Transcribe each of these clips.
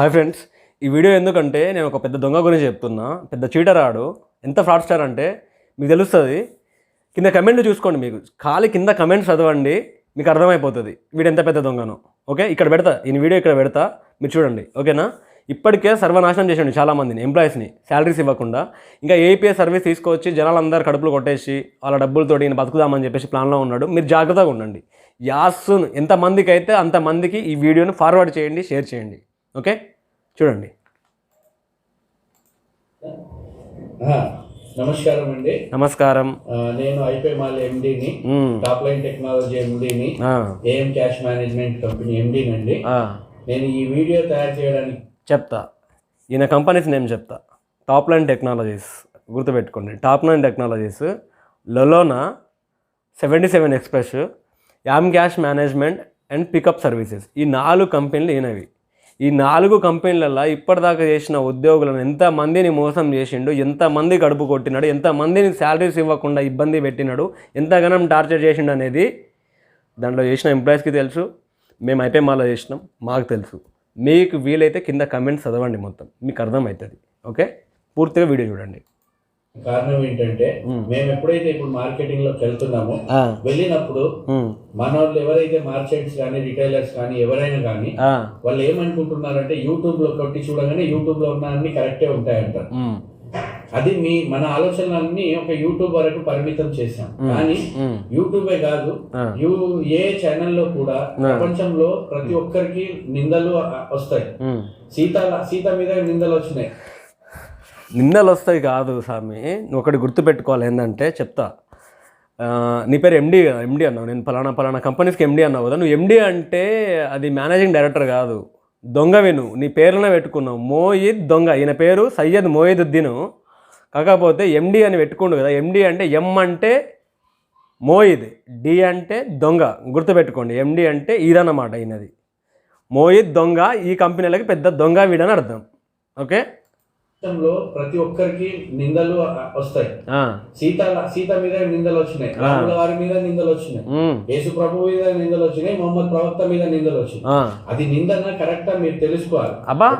Hi friends ఈ video ఎందుకంటే నేను ఒక పెద్ద దొంగ గురించి చెప్తున్నా. పెద్ద చీటర్ ఆడు. ఎంత ఫ్రాడ్ స్టార్ అంటే మీకు తెలుస్తుంది. కింద కమెంట్లు చూసుకోండి మీకు. ఖాళీ కింద కమెంట్స్ చదవండి మీకు అర్థమైపోతుంది. వీడు ఎంత పెద్ద దొంగను. ఓకే? ఇక్కడ పెడతా. ఈ వీడియో ఇక్కడ పెడతా. మీరు చూడండి. ఓకేనా? ఇప్పటికే సర్వనాశనం చేసాడు చాలామందిని ఎంప్లాయీస్ని శాలరీస్ ఇవ్వకుండా. ఇంకా ఏపీఎస్ సర్వీస్ తీసుకొచ్చి జనాలందరూ కడుపులు కొట్టేసి వాళ్ళ డబ్బులతోటి నేను బతుకుదామని చెప్పేసి ప్లాన్లో ఉన్నాడు. మీరు జాగ్రత్తగా ఉండండి. యాస్ను. ఎంతమందికి అయితే అంతమందికి ఈ వీడియోని ఫార్వర్డ్ చేయండి షేర్ చేయండి. ఓకే? చూడండి. నమస్కారం అండి. నమస్కారం. నేను ఐపీ మాల్ ఎండిని. టాప్ లైన్ టెక్నాలజీ ఎండిని ఏఎం క్యాష్ మేనేజ్మెంట్ కంపెనీ ఎండిని అండి. నేను ఈ వీడియో తయారు చేయడానికి చెప్తా. ఈయన కంపెనీస్ నేమ్ చెప్తా. టాప్ లైన్ టెక్నాలజీస్ గుర్తుపెట్టుకోండి. Top line technologies లొలోనా seventy seven express AM cash management and pickup services. ఈ నాలుగు కంపెనీలు ఈయనవి. ఈ నాలుగు కంపెనీలలో ఇప్పటిదాకా చేసిన ఉద్యోగులను ఎంతమందిని మోసం చేసిండు ఎంతమంది కడుపు కొట్టినాడు ఎంతమందిని శాలరీస్ ఇవ్వకుండా ఇబ్బంది పెట్టినాడు ఎంతగానం టార్చర్ చేసిండు అనేది దాంట్లో చేసిన ఎంప్లాయీస్కి తెలుసు మేము అయిపోయి మాలో చేసినాం మాకు తెలుసు. మీకు వీలైతే కింద కమెంట్స్ చదవండి మొత్తం మీకు అర్థమవుతుంది. ఓకే పూర్తిగా వీడియో చూడండి. కారణం ఏంటంటే మేము. ఎప్పుడైతే ఇప్పుడు మార్కెటింగ్లోకి వెళ్తున్నామో వెళ్ళినప్పుడు మన వాళ్ళు ఎవరైతే మార్కెట్స్ కానీ రిటైలర్స్ కానీ ఎవరైనా కానీ వాళ్ళు ఏమనుకుంటున్నారంటే యూట్యూబ్లో కొట్టి చూడగానే యూట్యూబ్లో ఉన్న అన్ని కరెక్టే ఉంటాయంటారు. అది మీ మన ఆలోచనలన్నీ ఒక యూట్యూబ్ వరకు పరిమితం చేశాం. కానీ యూట్యూబే కాదు యూ ఏ ఛానల్లో కూడా ప్రపంచంలో ప్రతి ఒక్కరికి నిందలు వస్తాయి. సీత సీత మీద నిందలు వచ్చినాయి. నిందలు వస్తాయి కాదు స్వామి నువ్వు ఒకటి గుర్తుపెట్టుకోవాలి. ఏంటంటే చెప్తా. నీ పేరు ఎండి కదా ఎండి అన్నావు. నేను పలానా పలానా కంపెనీస్కి ఎండి అన్నావు కదా. నువ్వు ఎండి అంటే అది మేనేజింగ్ డైరెక్టర్ కాదు. దొంగవి నువ్వు నీ పేరునే పెట్టుకున్నావు. మోయిద్ దొంగ. ఈయన పేరు సయ్యద్ మోయిదుద్దీను. కాకపోతే ఎండి అని పెట్టుకుండు కదా. ఎండి అంటే ఎం అంటే మోయిద్. డి అంటే దొంగ. గుర్తుపెట్టుకోండి. ఎండి అంటే ఇదన్నమాట ఈయనది. మోయిద్ దొంగ ఈ కంపెనీలకి పెద్ద దొంగ వీడని అర్థం. ఓకే? ప్రపంచంలో ప్రతి ఒక్కరికి నిందలు వస్తాయి. సీత సీత మీద నిందలు వచ్చినాయి. రాముల వారి మీద నిందలు వచ్చినాయి. యేసు ప్రభు మీద నిందలు వచ్చినాయి. మొహమ్మద్ ప్రవక్త మీద నిందలు వచ్చినాయి. అది నిందన కరెక్టా మీరు తెలుసుకోవాలి. అబ్బా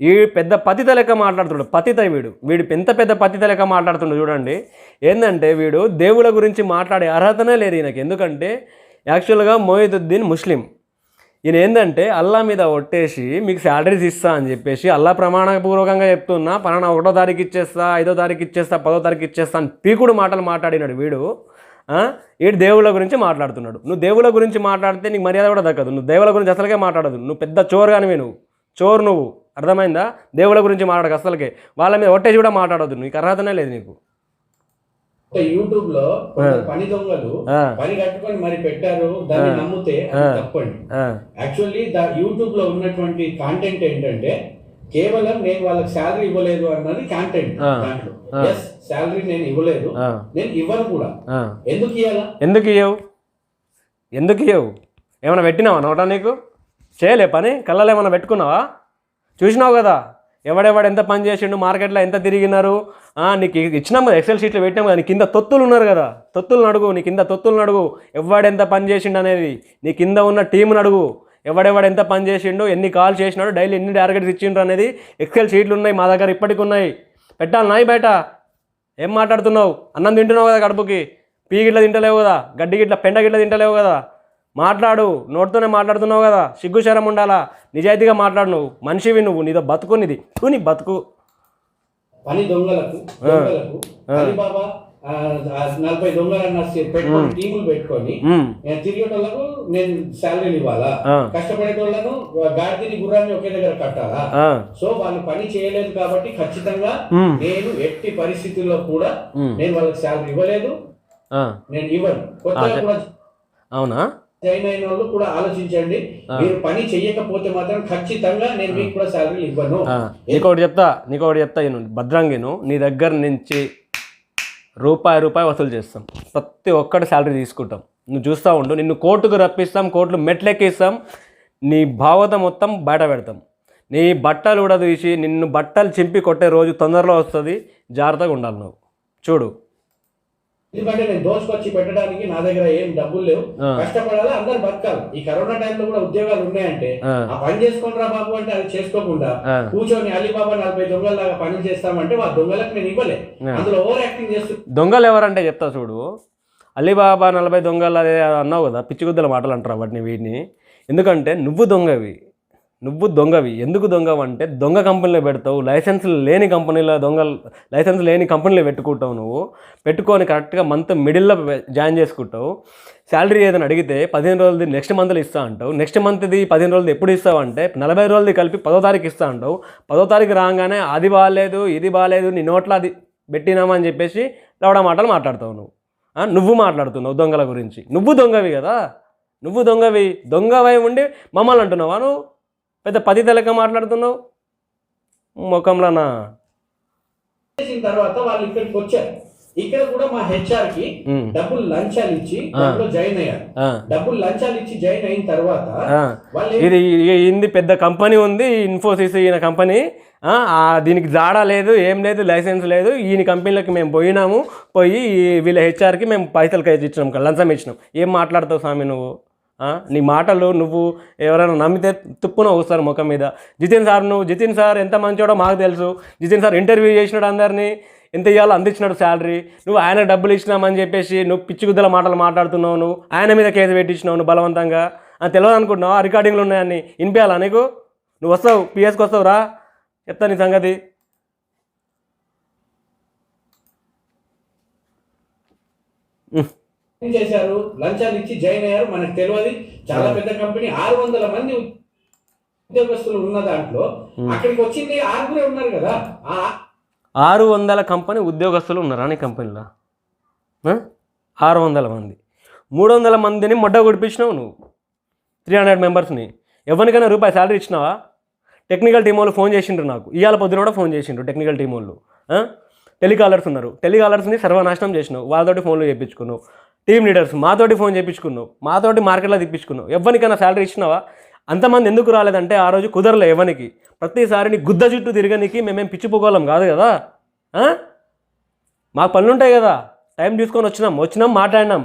ఈ పెద్ద పతిత లెక్క మాట్లాడుతున్నాడు పతిత వీడు. వీడు ఎంత పెద్ద పతిత లెక్క మాట్లాడుతుండో చూడండి. ఏంటంటే వీడు దేవుళ్ళ గురించి మాట్లాడే అర్హతనే లేదు ఈయనకి. ఎందుకంటే యాక్చువల్గా మోయిదుద్దీన్ ముస్లిం. ఈయన ఏంటంటే అల్లా మీద ఒట్టేసి మీకు శాలరీస్ ఇస్తా అని చెప్పేసి అల్లా ప్రమాణపూర్వకంగా చెప్తున్నా పలానా ఒకటో తారీఖు ఇచ్చేస్తా ఐదో తారీఖు ఇచ్చేస్తా పదో తారీఖు ఇచ్చేస్తా అని పీకుడు మాటలు మాట్లాడినాడు వీడు. ఆ? వీడు దేవుళ్ళ గురించి మాట్లాడుతున్నాడు. నువ్వు దేవుళ్ళ గురించి మాట్లాడితే నీకు మర్యాద కూడా దక్కదు. నువ్వు దేవుళ్ళ గురించి అసలుకే మాట్లాడదు. నువ్వు పెద్ద చోరు కానివి నువ్వు. చోరు నువ్వు. అర్థమైందా? దేవుళ్ళ గురించి మాట్లాడక అసలుకే వాళ్ళ మీద ఒట్టేసి కూడా మాట్లాడదు నీకు అర్హతనే లేదు నీకు. యూట్యూబ్లో పని దొంగలు. పని కట్టుకొని మరి పెట్టారు దాన్ని నమ్మితే తప్పండి. యాక్చువల్లీ యూట్యూబ్లో ఉన్నటువంటి కాంటెంట్ ఏంటంటే కేవలం నేను వాళ్ళకి శాలరీ ఇవ్వలేదు అన్నది కాంటెంట్ ఆ. దాంట్లో. ఎస్ శాలరీ నేను ఇవ్వలేదు నేను ఇవ్వను కూడా. ఎందుకు ఇవ్వాలా ఎందుకు ఇయ్యవు? ఎందుకు ఇయ్యవు? ఏమైనా పెట్టినావా నోట నీకు? చేయలే పని కళ్ళలో ఏమైనా పెట్టుకున్నావా? చూసినావు కదా? ఎవడెవడు ఎంత పని చేసిండు మార్కెట్లో ఎంత తిరిగినారు? నీకు ఇచ్చినాం కదా ఎక్సెల్ షీట్లో పెట్టినాం కదా నీ కింద తొత్తులు ఉన్నారు కదా. తొత్తులను అడుగు నీ కింద తొత్తులను అడుగు ఎవడెంత పని చేసిండు అనేది నీ కింద ఉన్న టీంను అడుగు. ఎవడెవడు ఎంత పని చేసిండు ఎన్ని కాల్ చేసినాడు డైలీ ఎన్ని టార్గెట్స్ ఇచ్చిండ్రు అనేది ఎక్సెల్ షీట్లు ఉన్నాయి మా దగ్గర ఇప్పటికి ఉన్నాయి పెట్టాలి నాయి బయట. ఏం మాట్లాడుతున్నావు? అన్నం తింటున్నావు కదా కడుపుకి. పీ గిట్ల తింటలేవు కదా. గడ్డి గిట్ల పెండ గిట్ల తింటలేవు కదా. మాట్లాడు నోటితోనే మాట్లాడుతున్నావు కదా. సిగ్గు శరం ఉండాలా? నిజాయితీగా మాట్లాడు నువ్వు. మనిషివి నువ్వు. నీదో బతుకు. నీది తూ నీ బతుకు పని దొంగలకు నలభై దొంగలన్న పెట్టుకొని టీములు పెట్టుకొని ఉమ్, నేను తిరిగేటోళ్ళకు నేను శాలరీలు ఇవ్వాలా? ఆ, కష్టపడేటోళ్ళను గాడిదని గుర్రాన్ని ఒకే దగ్గర కట్టాలా? సో వాళ్ళు పని చేయలేదు కాబట్టి ఖచ్చితంగా నేను ఎట్టి పరిస్థితుల్లో కూడా నేను వాళ్ళకి శాలరీ ఇవ్వలేదు. నేను ఇవ్వను. కొత్తగా కూడా అవునా? జాయిన్ అయిన వాళ్ళు కూడా ఆలోచించండి. మీరు పని చెయ్యకపోతే మాత్రం ఖచ్చితంగా నేను మీకు కూడా శాలరీ ఇవ్వను. ఆ, నీకొకటి చెప్తా నీకొకటి చెప్తా నేను భద్రంగిను నీ దగ్గర నుంచి రూపాయి రూపాయి వసూలు చేస్తాం. ప్రతి ఒక్కటి శాలరీ తీసుకుంటాం. నువ్వు చూస్తూ ఉండు నిన్ను కోర్టుకు రప్పిస్తాం కోర్టులు మెట్లెక్కిస్తాం నీ భావత మొత్తం బయట పెడతాం. నీ బట్టలు కూడా తీసి నిన్ను బట్టలు చింపి కొట్టే రోజు తొందరలో వస్తుంది జాగ్రత్తగా ఉండాలి నువ్వు. చూడు. ఎందుకంటే నేను దోచుకొచ్చి పెట్టడానికి నా దగ్గర ఏం డబ్బులు లేవు. కష్టపడాలి? అందరు బతకాలి. ఈ కరోనా టైంలో కూడా ఉద్యోగాలు ఉన్నాయంటే ఆ, పని చేసుకొని రా బాబు అంటే అది చేసుకోకుండా కూర్చొని అలీబాబా నలభై దొంగలాగా పని చేస్తామంటే ఆ దొంగలకు నేను ఇవ్వలే. అందులో ఓవర్ యాక్టింగ్ చేస్తూ దొంగలు ఎవరంటే చెప్తా చూడు. అలీబాబా నలభై దొంగలు అదే అన్నావు కదా? పిచ్చిగుద్దల మాటలు అంటారు వాటిని వీటిని. ఎందుకంటే నువ్వు దొంగవి. నువ్వు దొంగవి. ఎందుకు దొంగవి అంటే దొంగ కంపెనీలో పెడతావు లైసెన్స్ లేని కంపెనీలో దొంగ లైసెన్స్ లేని కంపెనీలో పెట్టుకుంటావు నువ్వు. పెట్టుకొని కరెక్ట్గా మంత్ మిడిల్లో జాయిన్ చేసుకుంటావు. శాలరీ ఏదైనా అడిగితే పదిహేను రోజులది నెక్స్ట్ మంత్లో ఇస్తా అంటావు. నెక్స్ట్ మంత్ది పదిహేను రోజులది ఎప్పుడు ఇస్తావు అంటే నలభై రోజులది కలిపి పదో తారీఖు ఇస్తా అంటావు. పదో తారీఖు రాగానే అది బాగాలేదు ఇది బాగాలేదు నీ నోట్లో అది పెట్టినామని చెప్పేసి రవడ మాటలు మాట్లాడతావు నువ్వు. నువ్వు మాట్లాడుతున్నావు దొంగల గురించి. నువ్వు దొంగవి కదా. నువ్వు దొంగవి. దొంగవై ఉండి మమ్మల్ని అంటున్నావా నువ్వు? పెద్ద పది తెలక మాట్లాడుతున్నావు? ముఖంలోనా? చేసిన తర్వాత వాళ్ళు ఇక్కడికి వచ్చారు. ఇక్కడ కూడా మా హెచ్ఆర్కి డబ్బులు లంచాలు ఇచ్చి దాంట్లో జాయిన్ అయ్యారు. డబ్బులు లంచాలు ఇచ్చి జాయిన్ అయిన తర్వాత ఇది ఇది- పెద్ద కంపెనీ ఉంది ఇన్ఫోసిస్ ఈయన కంపెనీ. దీనికి జాడా లేదు ఏం లేదు లైసెన్స్ లేదు. ఈయన కంపెనీలకు మేము పోయినాము పోయి వీళ్ళ హెచ్ఆర్కి మేము పైసలు ఇచ్చినాం లంచం ఇచ్చినాం. ఏం మాట్లాడతావు స్వామి నువ్వు? నీ మాటలు నువ్వు ఎవరైనా నమ్మితే తుప్పున వస్తారు ముఖం మీద. జితిన్ సార్ నువ్వు జితిన్ సార్ ఎంత మంచోడో మాకు తెలుసు. జితిన్ సార్ ఇంటర్వ్యూ చేసినాడు అందరినీ ఎంత ఇవ్వాలో అందించినాడు శాలరీ. నువ్వు ఆయన డబ్బులు ఇచ్చినామని చెప్పేసి నువ్వు పిచ్చిగుద్దల మాటలు మాట్లాడుతున్నావు నువ్వు. ఆయన మీద కేసు పెట్టించినావు నువ్వు బలవంతంగా. అని తెలియదు అనుకుంటున్నావు? ఆ రికార్డింగ్లు ఉన్నాయని వినిపించాలా నీకు? నువ్వు వస్తావు పిఎస్కి వస్తావు రా. చెప్తా నీ సంగతి. Mm. చేశారు లంచాలు ఇచ్చి జాయిన్ అయ్యారు మనకు తెలియదు. చాలా పెద్ద కంపెనీ ఆరు వందల మంది ఉద్యోగస్తులు ఉన్న దాంట్లో అక్కడికి వచ్చింది ఆరుగురే ఉన్నారు కదా. ఆరు వందల కంపెనీ ఉద్యోగస్తులు ఉన్నారా నీ కంపెనీలో? ఆరు వందల మంది. మూడు వందల మందిని మొడ్డ గుడిపించినావు నువ్వు. త్రీ హండ్రెడ్ మెంబర్స్ని ఎవరికైనా రూపాయి శాలరీ ఇచ్చినావా? టెక్నికల్ టీం వాళ్ళు ఫోన్ చేసిండ్రు నాకు. ఇవాళ పొద్దున కూడా ఫోన్ చేసిండ్రు టెక్నికల్ టీం వాళ్ళు? టెలికాలర్స్ ఉన్నారు. టెలికాలర్స్ని సర్వనాశనం చేసినావు. వాళ్ళతోటి ఫోన్లు చేయించుకున్నావు టీమ్ లీడర్స్ మాతోటి ఫోన్ చేయించుకున్నావు మాతోటి మార్కెట్లో తెప్పించుకున్నావు. ఎవరికైనా శాలరీ ఇచ్చినావా? అంతమంది ఎందుకు రాలేదంటే ఆ రోజు కుదరలే ఎవరికి ప్రతిసారి నీ గుద్ద చుట్టూ తిరగనికి మేమేం పిచ్చిపోగలం కాదు కదా? మాకు పనులు ఉంటాయి కదా? టైం తీసుకొని వచ్చినాం వచ్చినాం మాట్లాడినాం.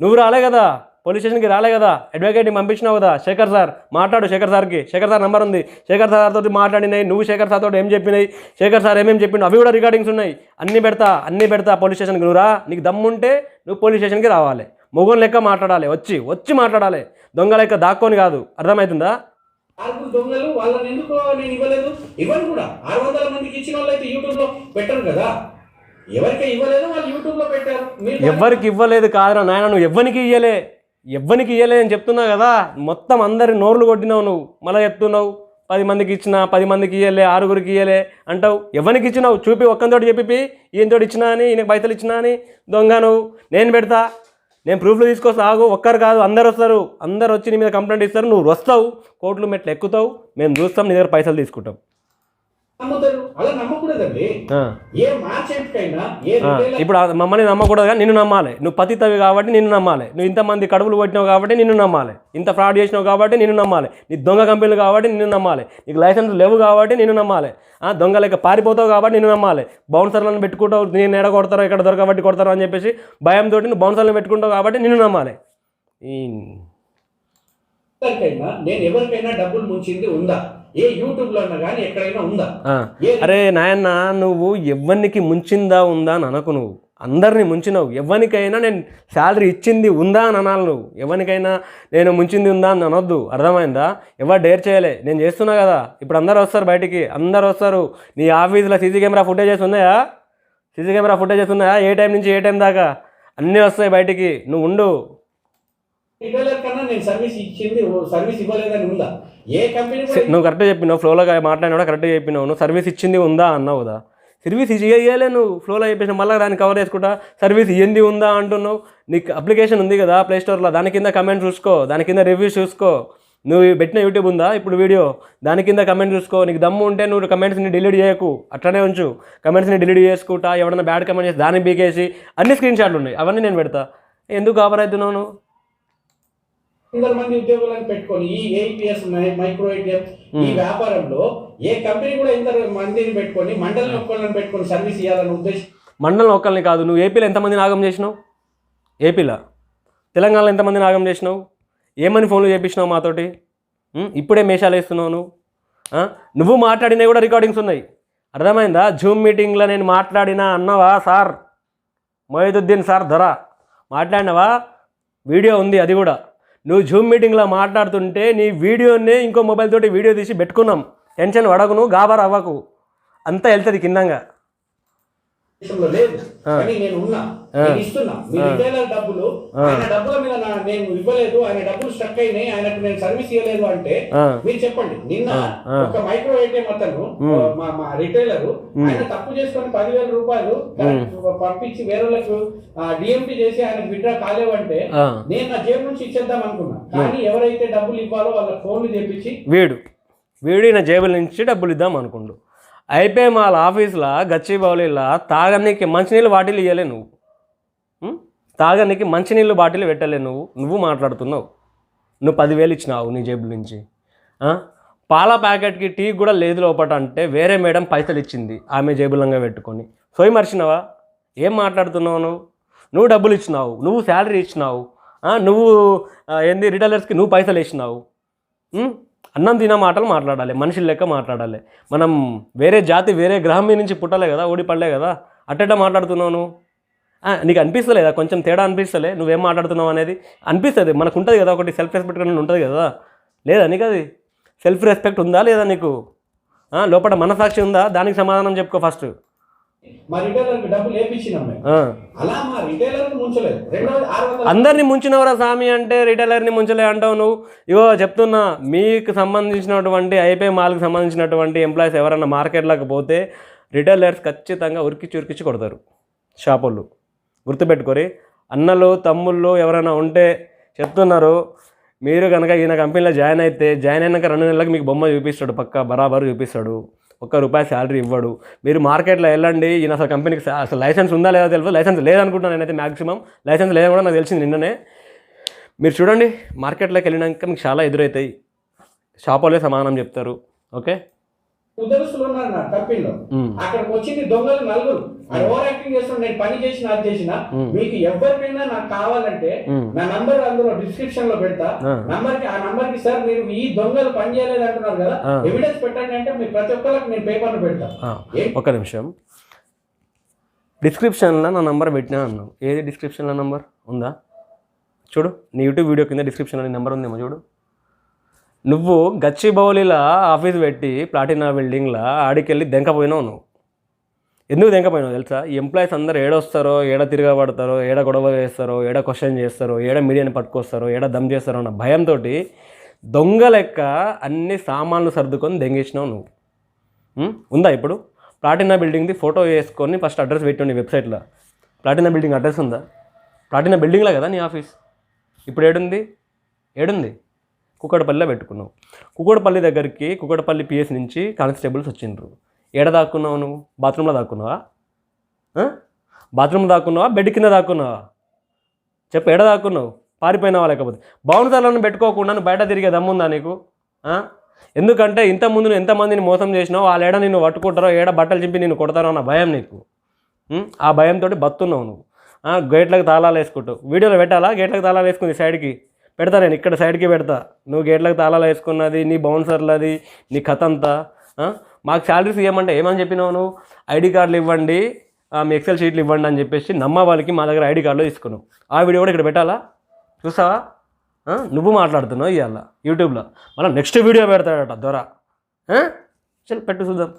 నువ్వు రాలే కదా? పోలీస్ స్టేషన్కి రాలే కదా. అడ్వకేట్ని పంపించినావు కదా. శేఖర్ సార్ మాట్లాడు శేఖర్ సార్కి. శేఖర్ సార్ నంబర్ ఉంది. శేఖర్ సార్ తోటి మాట్లాడినాయి. నువ్వు శేఖర్ సార్ తోటి ఏం చెప్పినాయి? శేఖర్ సార్ ఏమేం చెప్పిండు అవి కూడా రికార్డింగ్స్ ఉన్నాయి. అన్నీ పెడతా అన్నీ పెడతా పోలీస్ స్టేషన్కి నువ్వు రా నీకు దమ్ముంటే నువ్వు పోలీస్ స్టేషన్కి రావాలి. మొగోని లెక్క మాట్లాడాలి. వచ్చి వచ్చి మాట్లాడాలి. దొంగ లెక్క దాక్కొని కాదు. అర్థమవుతుందా? ఆరుగురు దొంగలు వాళ్ళని ఎందుకు నేను ఇవ్వలేదు. ఇవ్వను కూడా. ఆరు వందల మందికి ఇచ్చిన వాళ్ళు అయితే యూట్యూబ్లో పెట్టరు కదా. ఎవరికి ఇవ్వలేదు వాళ్ళు యూట్యూబ్లో పెట్టారు. మీరు ఎవ్వరికి ఇవ్వలేదు కాదురా నాయన. నువ్వు ఎవ్వనికి ఇయ్యలే? ఎవ్వనికి ఇవ్వలేదని అని చెప్తున్నావు కదా. మొత్తం అందరి నోర్లు కొట్టినావు నువ్వు. మళ్ళీ చెప్తున్నావు పది మందికి ఇచ్చిన పది మందికి ఇవ్వలే ఆరుగురికి ఇవ్వలే అంటావు. ఎవరికి ఇచ్చినావు? చూపి ఒక్కంతోటి చెప్పి ఈయనతోటి ఇచ్చినా అని ఈయనకి పైసలు ఇచ్చినా అని. దొంగ నువ్వు. నేను పెడతా. నేను ప్రూఫ్లు తీసుకొస్తా. ఆగు ఒక్కరు కాదు అందరు వస్తారు. అందరు వచ్చి నీ మీద కంప్లైంట్ ఇస్తారు. నువ్వు వస్తావు. కోట్లు మెట్లు ఎక్కుతావు. మేము చూస్తాం నీ దగ్గర పైసలు తీసుకుంటాం. నమ్ముతారు? అలా నమ్మకూడదండి. ఏ ఏ ఇప్పుడు మమ్మల్ని నమ్మకూడదు కానీ నిన్ను నమ్మాలి. నువ్వు పతితవి కాబట్టి నిన్ను నమ్మాలి. నువ్వు ఇంతమంది కడుపులు కొట్టినావు కాబట్టి నిన్ను నమ్మాలి. ఇంత ఫ్రాడ్ చేసినావు కాబట్టి నిన్ను నమ్మాలి. నీ దొంగ కంపెనీలు కాబట్టి నిన్ను నమ్మాలి. నీకు లైసెన్స్ లేవు కాబట్టి నిన్ను నమ్మాలి. ఆ, దొంగ లెక్క పారిపోతావు కాబట్టి నిన్ను నమ్మాలి. బౌన్సర్లను పెట్టుకుంటావు నేను ఎడ కొడతారో ఇక్కడ దొరకబట్టి కొడతారో అని చెప్పేసి భయంతో నువ్వు బౌన్సర్లను పెట్టుకుంటావు కాబట్టి నిన్ను నమ్మాలి. నేను ఎవరికైనా డబ్బులు ముంచింది ఉందా? ఏ యూట్యూబ్లో కానీ ఎక్కడైనా ఉందా? అరే నాయన్న నువ్వు ఎవ్వనికి ముంచిందా ఉందా అని అనకు నువ్వు. అందరిని ముంచినావు. ఎవరికైనా నేను శాలరీ ఇచ్చింది ఉందా అని అనాలి నువ్వు. ఎవరికైనా నేను ముంచింది ఉందా అని అనొద్దు. అర్థమైందా? ఎవరు డేర్ చేయలే. నేను చేస్తున్నా కదా. ఇప్పుడు అందరు వస్తారు బయటికి. అందరు వస్తారు. నీ ఆఫీస్లో సీసీ కెమెరా ఫుటేజెస్ ఉన్నాయా? సీసీ కెమెరా ఫుటేజెస్ ఉన్నాయా? ఏ టైం నుంచి ఏ టైం దాకా? అన్నీ వస్తాయి బయటికి. నువ్వు ఉండు. కన్నా నేను సర్వీస్ ఇచ్చింది సర్వీస్ ఇవ్వలేదని ఉందా? ఏ కంపెనీ నువ్వు కరెక్ట్గా చెప్పినావు ఫ్లోలో మాట్లాడినా కూడా కరెక్ట్గా చెప్పినావు. నువ్వు సర్వీస్ ఇచ్చింది ఉందా అన్నావు కదా. సర్వీస్ ఇయ్యలే నువ్వు ఫ్లోలో చెప్పేసిన మళ్ళీ దాన్ని కవర్ చేసుకుంటా సర్వీస్ ఏంది ఉందా అంటున్నావు. నీకు అప్లికేషన్ ఉంది కదా ప్లే స్టోర్లో దాని కింద కమెంట్ చూసుకో దాని కింద రివ్యూస్ చూసుకో. నువ్వు పెట్టిన యూట్యూబ్ ఉందా ఇప్పుడు వీడియో దాని కింద కమెంట్ చూసుకో. నీకు దమ్ము ఉంటే నువ్వు కమెంట్స్ని డిలీట్ చేయకు. అట్లనే ఉంచు. కమెంట్స్ని డిలీట్ చేసుకుంటా ఎవరైనా బ్యాడ్ కమెంట్ చేసి దాన్ని బీకేసి అన్ని స్క్రీన్ షాట్లు ఉన్నాయి. అవన్నీ నేను పెడతా. ఎందుకు కాపర్ అవుతున్నావు వందల మంది ఉద్యోగులను పెట్టుకొని ఈ ఏపీఎస్ మైక్రో ఏటీఎం ఈ వ్యాపారంలో ఏ కంపెనీ కూడా ఇంత మందిని పెట్టుకొని మండలి ఒక్కళ్ళని పెట్టుకొని సర్వీస్ ఇవ్వాలని ఉద్దేశం మండలం ఒక్కరిని కాదు నువ్వు ఏపీలో ఎంతమంది నాగం చేసినావు? ఏపీలో తెలంగాణలో ఎంతమంది నాగం చేసినావు? ఏమని ఫోన్లు చేపించినావు మాతోటి? ఉం? ఇప్పుడే మేషాలు వేస్తున్నావు నువ్వు? నువ్వు మాట్లాడినవి కూడా రికార్డింగ్స్ ఉన్నాయి. అర్థమైందా? జూమ్ మీటింగ్లో నేను మాట్లాడినా అన్నవా సార్? మొయిదుద్దీన్ సార్ ధర. మాట్లాడినవా? వీడియో ఉంది అది కూడా. నువ్వు జూమ్ మీటింగ్లో మాట్లాడుతుంటే నీ వీడియోనే ఇంకో మొబైల్ తోటి వీడియో తీసి పెట్టుకున్నాం. టెన్షన్ పడకు నువ్వు గాబర్ అవ్వకు అంతా వెళ్తుంది కిందంగా. నేను ఉన్నా నేను ఇస్తున్నా. మీ రిటైలర్ డబ్బులు ఆయన డబ్బుల మీద నేను ఇవ్వలేదు ఆయన డబ్బులు స్టక్ అయినాయి ఆయనకు నేను సర్వీస్ ఇవ్వలేదు అంటే. మీరు చెప్పండి. నిన్న ఒక మైక్రో ఏటీఎం అతను మా మా రిటైలర్ ఆయన తప్పు చేసుకొని పదివేల రూపాయలు పంపించి వేరే వాళ్ళకు డిఎంపీ చేసి ఆయన విడ్రా కాలేవంటే. నేను నా జేబు నుంచి ఇచ్చేద్దాం అనుకున్నా. కానీ ఎవరైతే డబ్బులు ఇవ్వాలో వాళ్ళ ఫోన్లు చేపించి వీడు వీడి నా జేబుల నుంచి డబ్బులు ఇద్దాం అనుకుండు. అయిపోయి వాళ్ళ ఆఫీస్లో గచ్చిబౌలిలా తాగనీకి మంచినీళ్ళు బాటిల్ ఇవ్వలే నువ్వు? తాగనీకి మంచినీళ్ళు బాటిల్ పెట్టలే నువ్వు. నువ్వు మాట్లాడుతున్నావు. నువ్వు పదివేలు ఇచ్చినావు నీ జేబు నుంచి. పాల ప్యాకెట్కి టీ కూడా లేదు లోపట అంటే వేరే మేడం పైసలు ఇచ్చింది ఆమె జేబులంగా పెట్టుకొని. సోయి మర్చినావా? ఏం మాట్లాడుతున్నావు నువ్వు? నువ్వు డబ్బులు ఇచ్చినావు. నువ్వు శాలరీ ఇచ్చినావు. నువ్వు ఏంది రిటైలర్స్కి నువ్వు పైసలు ఇచ్చినావు అన్నం తిన మాటలు మాట్లాడాలి మనుషుల లెక్క మాట్లాడాలి. మనం వేరే జాతి వేరే గ్రహం మీద నుంచి పుట్టలే కదా ఓడిపడలే కదా. అట్టట మాట్లాడుతున్నావు నువ్వు? నీకు అనిపిస్తలేదా? కొంచెం తేడా అనిపిస్తలే? నువ్వేం మాట్లాడుతున్నావు అనేది? అనిపిస్తుంది. మనకు ఉంటుంది కదా ఒకటి సెల్ఫ్ రెస్పెక్ట్ అని ఉంటుంది కదా? లేదా నీకు అది? సెల్ఫ్ రెస్పెక్ట్ ఉందా లేదా నీకు? లోపల మనసాక్షి ఉందా? దానికి సమాధానం చెప్పుకో ఫస్ట్ అందరినీ ముంచినవరా స్వామి అంటే రిటైలర్ని ముంచలే అంటావు నువ్వు? ఇగో చెప్తున్నా మీకు సంబంధించినటువంటి ఐపీ మాల్కి సంబంధించినటువంటి ఎంప్లాయీస్ ఎవరైనా మార్కెట్లోకి పోతే రిటైలర్స్ ఖచ్చితంగా ఉరికిచ్చి ఉరికిచ్చి కొడతారు. షాపులు. గుర్తుపెట్టుకోరి. అన్నలు తమ్ముళ్ళు ఎవరైనా ఉంటే చెప్తున్నారు మీరు కనుక ఈయన కంపెనీలో జాయిన్ అయితే జాయిన్ అయినాక రెండు నెలలకు మీకు బొమ్మ చూపిస్తాడు పక్క బరాబరు చూపిస్తాడు. ఒక్క రూపాయి శాలరీ ఇవ్వడు. మీరు మార్కెట్లో వెళ్ళండి ఈయన అసలు కంపెనీకి అసలు లైసెన్స్ ఉందా లేదా తెలియదు లైసెన్స్ లేదనుకుంటున్నాను నేనైతే మ్యాక్సిమం లైసెన్స్ లేదని కూడా నాకు తెలిసింది నిన్ననే. మీరు చూడండి మార్కెట్లోకి వెళ్ళినాక మీకు చాలా ఎదురవుతాయి షాపులే సమాధానం చెప్తారు. ఓకే? ఉన్నారు నా కంపెనీలో. అక్కడికి వచ్చింది దొంగలు నలుగురు. అది ఓవర్ యాక్టింగ్ చేస్తున్నా నేను పని చేసిన అది చేసిన. మీకు ఎవరికైనా నాకు కావాలంటే. నా నంబర్ అందులో డిస్క్రిప్షన్లో పెడతా. నంబర్కి ఆ నంబర్కి సార్ మీరు ఈ దొంగలు పని చేయలేదు అంటున్నారు కదా. ఎవిడెన్స్ పెట్టండి అంటే మీరు ప్రతి ఒక్కరికి నేను పేపర్ పెడతా? ఒక్క నిమిషం. డిస్క్రిప్షన్లో నా నంబర్ పెట్టినా అన్నావు. ఏది డిస్క్రిప్షన్లో నంబర్? ఉందా? చూడు నీ యూట్యూబ్ వీడియో కింద డిస్క్రిప్షన్లో నీ నెంబర్ ఉందేమో చూడు. నువ్వు గచ్చిబౌలిలా ఆఫీస్ పెట్టి ప్లాటినా బిల్డింగ్లా ఆడికెళ్ళి దెంకపోయినావు నువ్వు. ఎందుకు దెంకపోయినావు తెలుసా? ఈ ఎంప్లాయీస్ అందరూ ఏడొస్తారో ఏడ తిరగబడతారో ఏడ గొడవ చేస్తారో ఏడ క్వశ్చన్ చేస్తారో ఏడ మీడియాని పట్టుకొస్తారో ఏడ దమ్ చేస్తారో అన్న భయంతో దొంగ లెక్క అన్ని సామాన్లు సర్దుకొని దెంగేసినావు నువ్వు. ఉందా ఇప్పుడు? ప్లాటినా బిల్డింగ్ది ఫోటో వేసుకొని ఫస్ట్ అడ్రస్ పెట్టండి వెబ్సైట్లో. ప్లాటినా బిల్డింగ్ అడ్రస్ ఉందా? ప్లాటినా బిల్డింగ్లో కదా నీ ఆఫీస్? ఇప్పుడు ఏడుంది? ఏడుంది? కుక్కడపల్లిలో పెట్టుకున్నావు కుక్కడపల్లి దగ్గరికి కుక్కడపల్లి పిఎస్ నుంచి కానిస్టేబుల్స్ వచ్చిండ్రు. ఏడ దాక్కున్నావు నువ్వు? బాత్రూంలో దాక్కున్నావా? బాత్రూమ్లో దాక్కున్నావా? బెడ్ కింద దాక్కున్నావా? చెప్పు ఎడ దాక్కున్నావు? పారిపోయినావా లేకపోతే? బౌన్సర్లను పెట్టుకోకుండా నువ్వు బయట తిరిగే దమ్ముందా నీకు? ఎందుకంటే ఇంతకుముందు నువ్వు ఎంతమందిని మోసం చేసినావు వాళ్ళ ఏడ నిన్ను పట్టుకుంటారో ఏడ బట్టలు చింపి నిన్ను కొడతారో అన్న భయం నీకు. ఆ భయంతో బతున్నావు నువ్వు. గేట్లకు తాళాలు వేసుకుంటావు వీడియోలో పెట్టాలా? గేట్లకు తాళాలు వేసుకుంది సైడ్కి. పెడతా నేను ఇక్కడ సైడ్కి పెడతా. నువ్వు గేట్లకు తాళాలు వేసుకున్నది నీ బౌన్సర్లది నీ కథ అంతా మాకు శాలరీస్ ఇవ్వమంటే ఏమని చెప్పినావు నువ్వు? ఐడి కార్డులు ఇవ్వండి మీ ఎక్సెల్ షీట్లు ఇవ్వండి అని చెప్పేసి నమ్మ వాళ్ళకి మా దగ్గర ఐడి కార్డులో తీసుకున్నావు ఆ వీడియో కూడా ఇక్కడ పెట్టాలా? చూసావా? నువ్వు మాట్లాడుతున్నావు ఇవాళ యూట్యూబ్లో. మళ్ళీ నెక్స్ట్ వీడియో పెడతాడట దొర. చల్ పెట్టు చూద్దాం.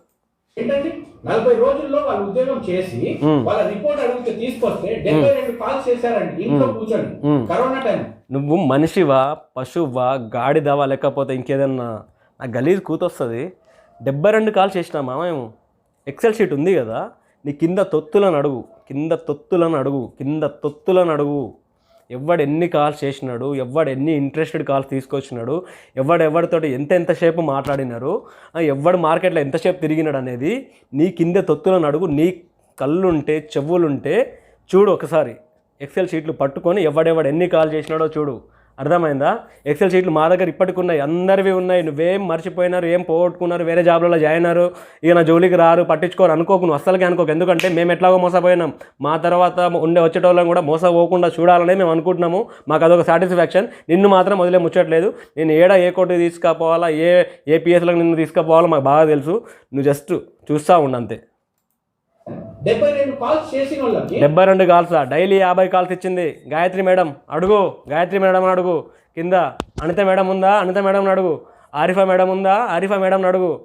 ఏంటంటే నలభై రోజుల్లో వాళ్ళు ఉద్యోగం చేసి. వాళ్ళ రిపోర్ట్ అడిగితే తీసుకొస్తే డెబ్బై రెండు కాల్స్ చేశారండి. ఇంట్లో కూర్చొని మ్మ్. Corona time. నువ్వు మనిషివా పశువా గాడిదవా లేకపోతే ఇంకేదన్నా? నా గలీజ్ కూతొస్తుంది. డెబ్బై రెండు కాల్ చేసినామా మేము. ఎక్సెల్ షీట్ ఉంది కదా నీ కింద తొత్తులను అడుగు. కింద తొత్తులను అడుగు. కింద తొత్తులను అడుగు. ఎవడు ఎన్ని కాల్స్ చేసినాడు ఎవడు ఎన్ని ఇంట్రెస్టెడ్ కాల్స్ తీసుకొచ్చినాడు ఎవడు ఎవరితోటి ఎంత ఎంతసేపు మాట్లాడినారు ఎవడు మార్కెట్లో ఎంతసేపు తిరిగినాడు అనేది నీ కింద తొత్తులను అడుగు నీ కళ్ళుంటే చెవులుంటే చూడు ఒకసారి. ఎక్సెల్ షీట్లు పట్టుకొని ఎవడెవడు ఎన్ని కాల్ చేసినాడో చూడు. అర్థమైందా? ఎక్సెల్ షీట్లు మా దగ్గర ఇప్పటికి ఉన్నాయి అందరివి ఉన్నాయి. నువ్వేం మర్చిపోయినారు? ఏం పోగొట్టుకున్నారు? వేరే జాబ్లలో జాయిన్ అయ్యారు? ఇక నా జోలికి రారు? పట్టించుకోరు? అనుకోకు. నువ్వు అస్సలకి అనుకోకు. ఎందుకంటే మేము ఎట్లాగో మోసపోయినాం. మా తర్వాత ఉండే వచ్చేటోళ్ళని కూడా మోసపోకుండా చూడాలని మేము అనుకుంటున్నాము. మాకు అదొక సాటిస్ఫాక్షన్ నిన్ను మాత్రం వదిలే ముచ్చట్లేదు. నేను ఏడా ఏ కోర్టు తీసుకుపోవాలా? ఏ ఏ పిఎస్లకు నిన్ను తీసుకుపోవాలో మాకు బాగా తెలుసు. నువ్వు జస్ట్ చూస్తూ ఉండంతే అంతే. డెబ్బై రెండు కాల్స్ డైలీ యాభై కాల్స్ ఇచ్చింది. గాయత్రి మేడం అడుగు. గాయత్రి మేడం అడుగు. కింద అనిత మేడం ఉందా? అనిత మేడం అడుగు. ఆరిఫా మేడం ఉందా? ఆరిఫా మేడం అడుగు.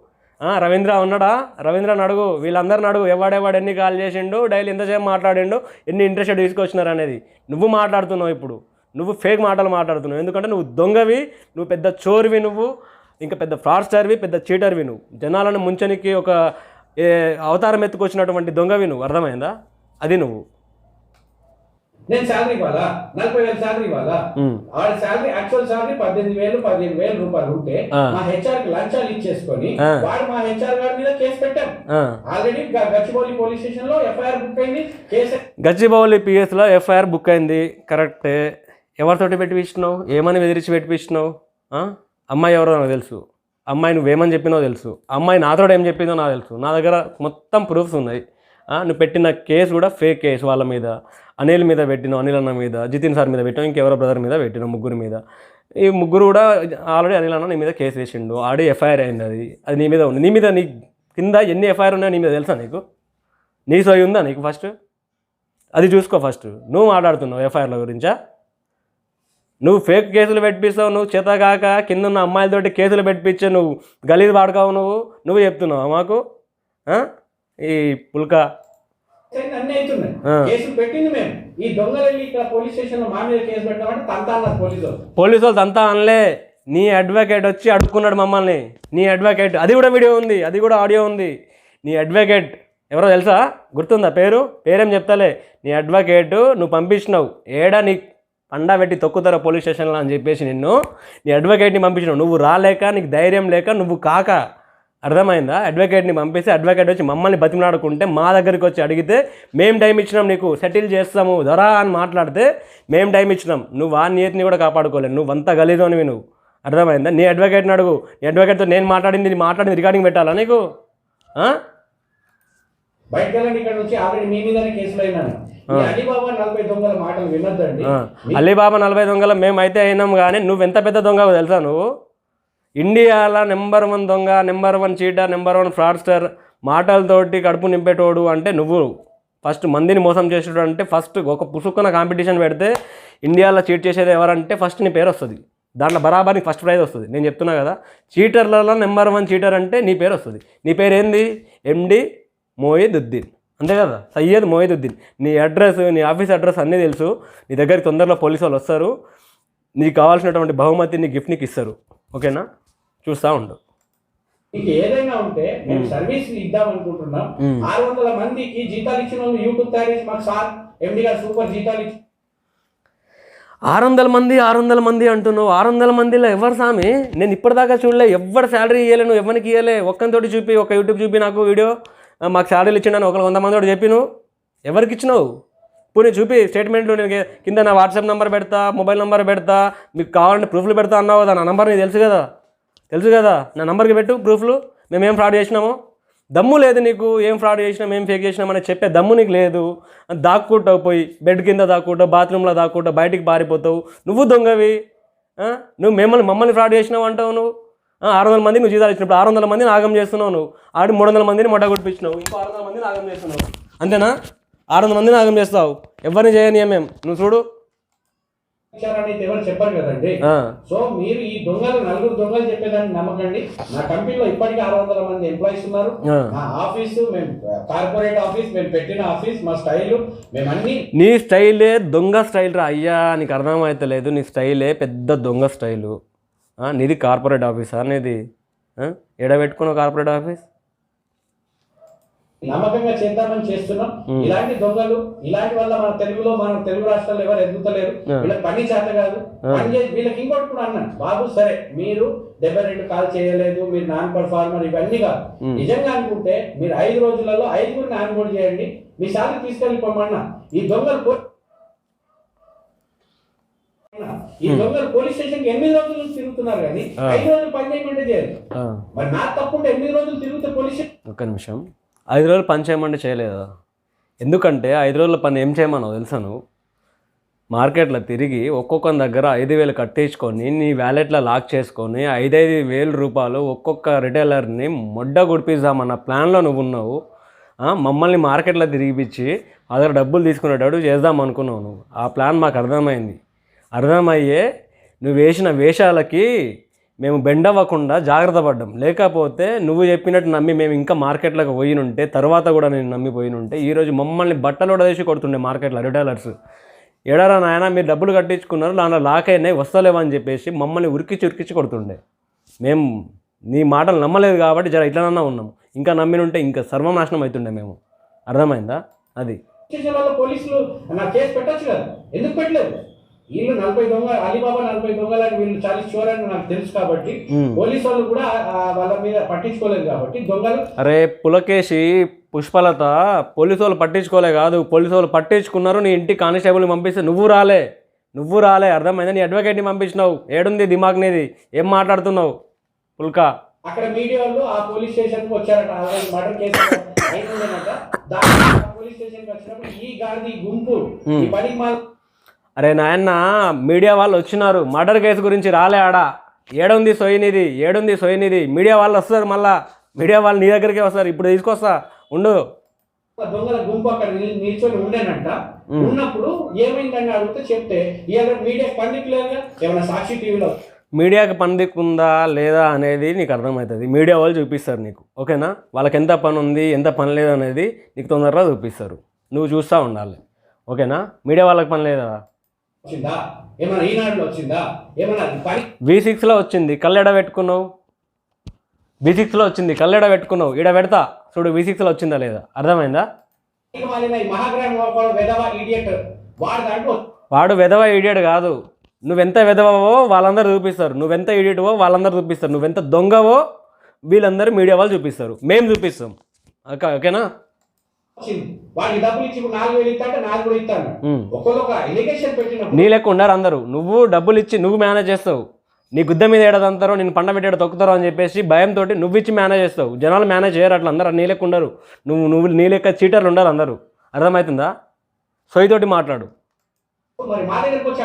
రవీంద్ర ఉన్నాడా? రవీంద్రని అడుగు. వీళ్ళందరిని అడుగు. ఎవడెవాడు ఎన్ని కాల్ చేసిండు? డైలీ ఎంతసేపు మాట్లాడిండు. ఎన్ని ఇంట్రెస్ట్ తీసుకొచ్చినారు అనేది. నువ్వు మాట్లాడుతున్నావు ఇప్పుడు. నువ్వు ఫేక్ మాటలు మాట్లాడుతున్నావు. ఎందుకంటే నువ్వు దొంగవి నువ్వు పెద్ద చోరువి నువ్వు. ఇంకా పెద్ద ఫ్రాడ్స్టర్వి పెద్ద చీటర్వి నువ్వు. జనాలను ముంచనికి ఒక ఏ, అవతారం ఎత్తుకొచ్చినటువంటి దొంగవి నువ్వు అర్థమైందా అది నువ్వు నేను శాలరీ ఇవ్వాలా నలభై వేలు శాలరీ ఇవ్వాలా. ఆడ శాలరీ యాక్చువల్ శాలరీ పద్దెనిమిది వేలు పదిహేను వేలు రూపాయలు ఉంటే. మా హెచ్ఆర్కి లంచాలు ఇచ్చేసుకొని. వాడు మా హెచ్ఆర్ గారి మీద కేసు పెట్టాం. ఆల్రెడీ గచ్చిబౌలి పోలీస్ స్టేషన్లో ఎఫ్ఐఆర్ బుక్ అయింది కేసు గచ్చిబౌలి పిఎస్లో ఎఫ్ఐఆర్ బుక్ అయింది కరెక్టే ఎవరితోటి పెట్టిపించినావు ఏమని బెదిరించి పెట్టిపించినావు? అమ్మాయి ఎవరో నాకు తెలుసు అమ్మాయి నువ్వేమని చెప్పినో తెలుసు. అమ్మాయి నాతో ఏం చెప్పిందో నాకు తెలుసు. నా దగ్గర మొత్తం ప్రూఫ్స్ ఉన్నాయి. నువ్వు పెట్టిన కేసు కూడా ఫేక్ కేసు వాళ్ళ మీద. అనిల్ మీద పెట్టినావు అనిల్ అన్న మీద జితిన్ సార్ మీద పెట్టావు ఇంకెవరో బ్రదర్ మీద పెట్టినావు ముగ్గురు మీద. ఈ ముగ్గురు కూడా ఆల్రెడీ అనిల్ అన్న నీ మీద కేసు వేసిండు. ఆల్రెడీ ఎఫ్ఐఆర్ అయింది అది. అది నీ మీద ఉంది నీ మీద నీ కింద ఎన్ని ఎఫ్ఐఆర్ ఉన్నాయో నీ మీద తెలుసా నీకు? నీ సోయి ఉందా నీకు ఫస్ట్ అది చూసుకో ఫస్ట్ నువ్వు మాట్లాడుతున్నావు ఎఫ్ఐఆర్ల గురించా? నువ్వు ఫేక్ కేసులు పెట్టిస్తావు నువ్వు చేతగాక కింద ఉన్న అమ్మాయిలతోటి కేసులు పెట్టించే నువ్వు గలీజ్ వాడుకావు నువ్వు. నువ్వు చెప్తున్నావు మాకు? ఈ పుల్క. వెళ్ళి పోలీస్ తంతా వాళ్ళు. అంతా అనలే. నీ అడ్వకేట్ వచ్చి అడుక్కున్నాడు మమ్మల్ని. నీ అడ్వకేట్. అది కూడా వీడియో ఉంది అది కూడా ఆడియో ఉంది. నీ అడ్వకేట్. ఎవరో తెలుసా? గుర్తుందా? పేరు? పేరేం చెప్తాలే? నీ అడ్వకేట్ నువ్వు పంపించినావు. ఏడా నీ పండా పెట్టి తొక్కుతారా పోలీస్ స్టేషన్లో అని చెప్పేసి నిన్ను నీ అడ్వకేట్ని పంపించినావు. నువ్వు రాలేక నీకు ధైర్యం లేక నువ్వు కాక. అర్థమైందా? అడ్వకేట్ని పంపిస్తే అడ్వకేట్ వచ్చి మమ్మల్ని బతిమలాడుకుంటే మా దగ్గరికి వచ్చి అడిగితే మేము టైం ఇచ్చినాం నీకు సెటిల్ చేస్తాము దొరా అని మాట్లాడితే మేము టైం ఇచ్చినాం నువ్వు ఆ నియతిని కూడా కాపాడుకోలేదు నువ్వు అంత గలీదోనివి నువ్వు. అర్థమైందా? నీ అడ్వకేట్ని అడుగు. నీ అడ్వకేట్తో నేను మాట్లాడింది మాట్లాడింది రికార్డింగ్ పెట్టాలా నీకు? బయటకు వెళ్ళండి ఇక్కడ నుంచి ఆల్రెడీ మీ మీదనే కేసులు అయినాను. అలీబాబా నలభై దొంగల మాటలు వినొద్దండి. అలీబాబా నలభై దొంగల మేమైతే అయినాం కానీ నువ్వు ఎంత పెద్ద దొంగ తెలుసా నువ్వు? ఇండియాలో నెంబర్ వన్ దొంగ number one cheater number one fraudster మాటలతోటి కడుపు నింపేటోడు అంటే నువ్వు ఫస్ట్ మందిని మోసం చేసేటోడు అంటే ఫస్ట్ ఒక పుసుక్కున కాంపిటీషన్ పెడితే ఇండియాలో చీట్ చేసేది ఎవరంటే ఫస్ట్ నీ పేరు వస్తుంది. దాంట్లో బరాబర్ ఫస్ట్ ప్రైజ్ వస్తుంది. నేను చెప్తున్నా కదా చీటర్లలో నెంబర్ వన్ చీటర్ అంటే నీ పేరు వస్తుంది. నీ పేరు ఏంది ఎండి మోయిదుద్దీన్. అంతే కదా? సయ్యద్ మోయిదుద్దీన్. నీ అడ్రస్ నీ ఆఫీస్ అడ్రస్ అన్నీ తెలుసు. నీ దగ్గరికి తొందరలో పోలీసు వాళ్ళు వస్తారు. నీకు కావాల్సినటువంటి బహుమతి నీ గిఫ్ట్ నీకు ఇస్తారు. ఓకేనా? చూస్తూ ఉండు. మీకు ఏదైనా ఉంటే మేము సర్వీస్ ఇద్దాం అనుకుంటున్నాం. ఆరు వందల మందికి జీతాలు ఇచ్చిన వాళ్ళు యూట్యూబ్ తయారు చేసి మాకు సార్ ఎండి గారు సూపర్ జీతాలు ఇచ్చి ఆరు వందల మంది ఆరు వందల మంది అంటున్నావు. ఆరు వందల మందిలో ఎవరు సామి? నేను ఇప్పటిదాకా చూడలే. ఎవరు శాలరీ ఇవ్వలే నువ్వు ఎవరికి ఇవ్వలే ఒక్కరితోటి చూపి ఒక యూట్యూబ్ చూపి నాకు వీడియో. మాకు శాలరీలు ఇచ్చిండని ఒక వంద మంది కూడా చెప్పిను. ఎవరికి ఇచ్చినావు? ఇప్పుడు నేను చూపి స్టేట్మెంట్లు నేను కింద నా వాట్సాప్ నెంబర్ పెడతా మొబైల్ నెంబర్ పెడతా మీకు కావాలంటే ప్రూఫ్లు పెడతా అన్నావు కదా నా నెంబర్ నీకు తెలుసు కదా? తెలుసు కదా? నా నెంబర్కి పెట్టు ప్రూఫ్లు. మేమేం ఫ్రాడ్ చేసినామో? దమ్ము లేదు నీకు. ఏం ఫ్రాడ్ చేసినాం? ఏం ఫేక్ చేసినాం? అని చెప్పే దమ్ము నీకు లేదు. దాక్కుంటావు పోయి బెడ్ కింద దాక్కుంటావు బాత్రూంలో దాక్కుంటావు బయటికి పారిపోతావు. నువ్వు దొంగవి. నువ్వు మిమ్మల్ని మమ్మల్ని ఫ్రాడ్ చేసినావు అంటావు నువ్వు? ఆరు వందల మంది నువ్వు జీతాలు ఇచ్చినప్పుడు ఆరు వందల మందిని ఆగం చేస్తున్నావు నువ్వు. ఆడి మూడు వందల మందిని మొట్ట కొట్టించినావు ఇంకో ఆరు వందల మందిని ఆగం చేస్తున్నావు. అంతేనా? ఆరు వందల మందిని ఆగం చేస్తావు. ఎవరిని చేయని మేము నువ్వు చూడు. ఇచ్చారని అయితే ఎవరు చెప్పరు కదండి. ఆ, సో మీరు ఈ దొంగలు నలుగురు దొంగలు చెప్పేదాన్ని నమ్మకండి. నా కంపెనీలో ఇప్పటికీ ఆరు వందల మంది ఎంప్లాయీస్ ఉన్నారు. ఆ. మా ఆఫీసు మేము కార్పొరేట్ ఆఫీస్ మేము పెట్టిన ఆఫీస్ మా స్టైల్ మేము అన్ని నీ స్టైలే దొంగ స్టైల్ రా. అయ్యా నీకు అర్థమైతలేదు నీ స్టైలే పెద్ద దొంగ స్టైలు. నీది కార్పొరేట్ ఆఫీసా నీది? ఆ? ఎడ పెట్టుకున్నావు కార్పొరేట్ ఆఫీస్ నమ్మకంగా చేద్దామని చేస్తున్నాం. ఇలాంటి దొంగలు ఇలాంటి వల్ల మన తెలుగులో మన తెలుగు రాష్ట్రాల్లో ఎవరు ఎదుగుతలేరు. వీళ్ళకి పని చేత కాదు. పని చేసి వీళ్ళకి ఇంకోటి కూడా అన్నాను. బాబు సరే మీరు డెబ్బై రెండు కాల్ చేయలేదు మీరు నాన్ పర్ఫార్మర్ ఇవన్నీ కాదు. నిజంగా అనుకుంటే మీరు ఐదు రోజులలో ఐదుగురిని ఆన్బోర్డ్ చేయండి. మీ సార్లు తీసుకెళ్ళిపోమన్నా. ఈ దొంగలు పో- ఈ దొంగలు పోలీస్ స్టేషన్కి ఎనిమిది రోజుల తిరుగుతున్నారు కానీ ఐదు రోజులు పని చేయమంటే చేయరు. మరి నా తప్పుంటే ఎనిమిది రోజులు తిరిగితే పోలీస్ ఒక్క నిమిషం. ఐదు రోజులు పని చేయమంటే చేయలేదా? ఎందుకంటే ఐదు రోజుల పని ఏం చేయమన్నావు తెలుసా నువ్వు? మార్కెట్లో తిరిగి ఒక్కొక్కరి దగ్గర ఐదు వేలు కట్టించుకొని నీ వ్యాలెట్లో లాక్ చేసుకొని ఐదైదు వేల రూపాయలు ఒక్కొక్క రిటైలర్ని మొడ్డ గుడిపిద్దామన్న ప్లాన్లో నువ్వు ఉన్నావు. మమ్మల్ని మార్కెట్లో తిరిగిపించి అదర్ డబ్బులు తీసుకునేటట్టు చేద్దాం అనుకున్నావు నువ్వు. ఆ ప్లాన్ మాకు అర్థమైంది. అర్థమయ్యే నువ్వు వేసిన వేషాలకి మేము బెండవ్వకుండా జాగ్రత్త పడ్డాం. లేకపోతే నువ్వు చెప్పినట్టు నమ్మి మేము ఇంకా మార్కెట్లోకి పోయినుంటే తర్వాత కూడా నేను నమ్మి పోయినుంటే ఈరోజు మమ్మల్ని బట్టలు ఉడదీసి కొడుతుండే మార్కెట్లో రిటైలర్స్. ఎడారా నాయన మీరు డబ్బులు కట్టించుకున్నారు దాంట్లో లాక్ అయినాయి వస్తలేవని చెప్పేసి మమ్మల్ని ఉరికిచ్చి ఉరికిచ్చి కొడుతుండే. మేము నీ మాటలు నమ్మలేదు కాబట్టి జర ఇట్లనన్నా ఉన్నాం. ఇంకా నమ్మినుంటే ఇంకా సర్వనాశనం అవుతుండే మేము. అర్థమైందా? అది. పోలీసులు నా కేసు పెట్టచ్చు కదా? ఎందుకు పెట్టలేదు? వీళ్ళు నలభై దొంగ అలీబాబా నలభై దొంగలని వీళ్ళు చాలీస్ చోర్ అని నాకు తెలుసు కాబట్టి. పోలీసు వాళ్ళు కూడా వాళ్ళ మీద పట్టించుకోలేదు కాబట్టి దొంగలు. అరే పులకేసి పుష్పలత పోలీసు వాళ్ళు పట్టించుకోలే కాదు. పోలీసు వాళ్ళు పట్టించుకున్నారు నీ ఇంటి కానిస్టేబుల్ని పంపిస్తే నువ్వు రాలే. నువ్వు రాలే అర్థమైందా? నీ అడ్వకేట్ని పంపించినావు. ఏడుంది దిమాగ్ నీది? ఏం మాట్లాడుతున్నావు? పుల్కా. అక్కడ మీడియా వాళ్ళు ఆ పోలీస్ స్టేషన్కి వచ్చారట మర్డర్ కేసు అయిందనట దాని పోలీస్ స్టేషన్కి వచ్చినప్పుడు ఈ ఈ గుంపు ఈ పనికి మాల అరే నాయన్న మీడియా వాళ్ళు వచ్చినారు. మర్డర్ కేసు గురించి రాలే ఆడ. ఏడుంది సొయినిది ఏడుంది సొయినిది మీడియా వాళ్ళు వస్తారు మళ్ళా. మీడియా వాళ్ళు నీ దగ్గరికి వస్తారు. ఇప్పుడు తీసుకొస్తా. ఉండు. దొంగల గుంపు అక్కడ నిల్- నిల్చొని ఉండేనంట. ఉన్నప్పుడు ఏమైందని అడిగితే చెప్తే మీడియా పండితులేగా ఏమైనా సాక్షి టీవీలో? మీడియాకి పని దిక్కుందా లేదా అనేది నీకు అర్థమవుతుంది. మీడియా వాళ్ళు చూపిస్తారు నీకు. ఓకేనా? వాళ్ళకి ఎంత పని ఉంది ఎంత పని లేదు అనేది నీకు తొందరగా చూపిస్తారు. నువ్వు చూస్తూ ఉండాలి. ఓకేనా? మీడియా వాళ్ళకి పని లేదా? వచ్చిందా? ఏమైనా ఈనాడులో వచ్చిందా? ఏమైనా పని? వి సిక్స్లో వచ్చింది. కళ్ళెడ పెట్టుకున్నావు? వి సిక్స్లో వచ్చింది. కళ్ళెడ పెట్టుకున్నావు? ఈడ పెడతా. చూడు వి సిక్స్లో వచ్చిందా లేదా? అర్థమైందా? వాడు వెధవ ఇడియట్ కాదు. నువ్వెంత వెధవవో వాళ్ళందరూ చూపిస్తారు. నువ్వెంత ఇడియట్వో వాళ్ళందరూ చూపిస్తారు. నువ్వెంత దొంగవో వీళ్ళందరూ మీడియా వాళ్ళు చూపిస్తారు. మేము చూపిస్తాం. ఓకే ఓకేనా? వచ్చింది. వాడికి డబ్బులు ఇచ్చి నాలుగు వేలు ఇస్తా అంటే నాలుగు కూడా ఇస్తాను ఎలిగేషన్ పెట్టినప్పుడు నీ లెక్క ఉండరు అందరూ. నువ్వు డబ్బులు ఇచ్చి నువ్వు మేనేజ్ చేస్తావు. నీ గుద్ద మీద ఏడదంతారో నేను పండ పెట్టేడు తొక్కుతారో అని చెప్పేసి భయంతో నువ్వు ఇచ్చి మేనేజ్ చేస్తావు. జనాలు మేనేజ్ చేయరు అట్లా అందరూ. నీ లెక్క ఉండరు. నువ్వు నువ్వు నీ లెక్క చీటర్లు ఉండరు అందరూ. అర్థమవుతుందా? సొయ్యతోటి మాట్లాడు. మరి మా దగ్గరకు వచ్చి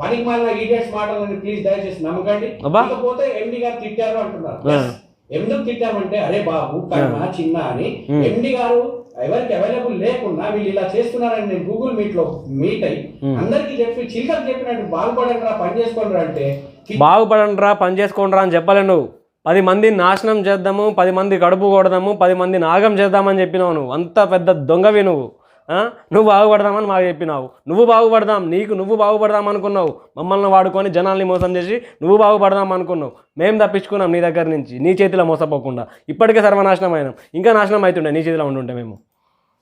పనికి మాలిన ఈడియట్స్ మాటలని ప్లీజ్ దయచేసి నమ్మకండి. ఎండి గారు తిట్టారు అంటున్నారు. ఎందుకు తిట్టామంటే అరే బాబు కన్నా చిన్న అని ఎండి గారు ఎవరికి అవైలబుల్ లేకుండా వీళ్ళు ఇలా చేస్తున్నారని నేను గూగుల్ మీట్లో మీట్ అయ్యి అందరికి చెప్పి చిల్కలు చెప్పినట్టు బాగుపడండి రా పని చేసుకోండి అంటే బాగుపడండి రా పని చేసుకోండి రా అని చెప్పలే నువ్వు. పది మంది నాశనం చేద్దాము పది మంది కడుపు కొడదాము పది మంది నాగం చేద్దామని చెప్పినావు నువ్వు. అంత పెద్ద దొంగవి నువ్వు? నువ్వు బాగుపడదామని మాకు చెప్పినావు. నువ్వు బాగుపడదాం నీకు నువ్వు బాగుపడదాం అనుకున్నావు. మమ్మల్ని వాడుకొని జనాల్ని మోసం చేసి నువ్వు బాగుపడదాం అనుకున్నావు. మేము తప్పించుకున్నాం నీ దగ్గర నుంచి నీ చేతిలో మోసపోకుండా. ఇప్పటికే సర్వనాశనం అయినాం ఇంకా నాశనం అవుతుండే నీ చేతిలో ఉండుంటే మేము.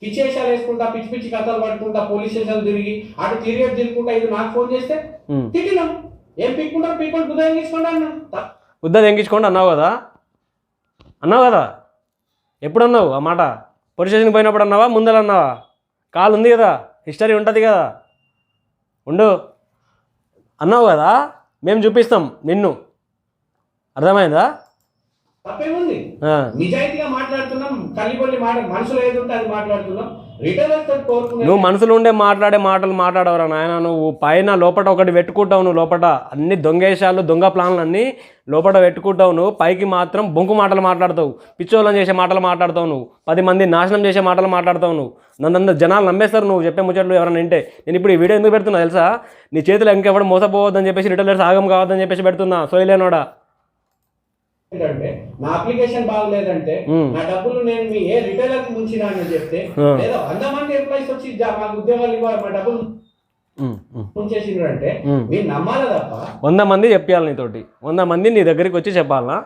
పిచ్చేషాలు వేసుకుంటా పిచ్చి పిచ్చి కథలు పట్టుకుంటా పోలీస్ స్టేషన్ తిరిగి అటు తిరిగి తిరుగుకుంటా ఇది నాకు ఫోన్ చేస్తే. తిట్టినాం. ఏం పీక్కుంటారు? పీక్కొని బుధం తీసుకోండి అన్నాం. ఉద్ద తెంగించుకోండి అన్నావు కదా? అన్నావు కదా? ఎప్పుడు అన్నావు ఆ మాట? పోలీస్ స్టేషన్కి పోయినప్పుడు అన్నావా? ముందర అన్నావా కాల్ ఉంది కదా హిస్టరీ ఉంటుంది కదా. ఉండు. అన్నావు కదా మేము చూపిస్తాం నిన్ను. అర్థమైందా? తప్పేముంది? నిజాయితీగా మాట్లాడుతున్నాం కలిపొల్లి మాట మనసులో ఏది ఉంటే అది మాట్లాడుతున్నాం. నువ్వు మనసులో ఉండే మాట్లాడే మాటలు మాట్లాడవరా నాయన? నువ్వు పైన లోపల ఒకటి పెట్టుకుంటావు నువ్వు లోపల అన్ని దొంగేశాలు దొంగ ప్లాన్లు అన్నీ లోపల పెట్టుకుంటావు నువ్వు. పైకి మాత్రం బొంకు మాటలు మాట్లాడతావు. పిచ్చోళ్ళని చేసే మాటలు మాట్లాడతావు నువ్వు. పది మంది నాశనం చేసే మాటలు మాట్లాడతావు నువ్వు. నన్ను జనాలు నమ్మేస్తారు నువ్వు. చెప్పే ముచ్చట్లు ఎవరైనా వింటే. నేను ఇప్పుడు ఈ వీడియో ఎందుకు పెడుతున్నా తెలుసా? నీ చేతిలో ఇంకెవడు మోసపోవద్దని చెప్పేసి రిటైలర్స్ ఆగం కావద్దని చెప్పేసి పెడుతున్నా. సోయలేనోడా? ఏంటంటే నా అప్లికేషన్ బాగలేదంటే మ్మ్. నా డబ్బులు నేను మీ ఏ రిటైలర్కి ముంచినా అని చెప్తే ఆ. లేదా వంద మంది ఎంప్లాయీస్ వచ్చి జా- మాకు ఉద్యోగాలు ఇవ్వాలి మా డబ్బులు ఉమ్, ఉమ్. ముంచేసిండ్రు అంటే మ్మ్. మీరు నమ్మాలి తప్ప వంద మంది చెప్పాలి నీతోటి వంద మంది నీ దగ్గరికి వచ్చి చెప్పాలనా?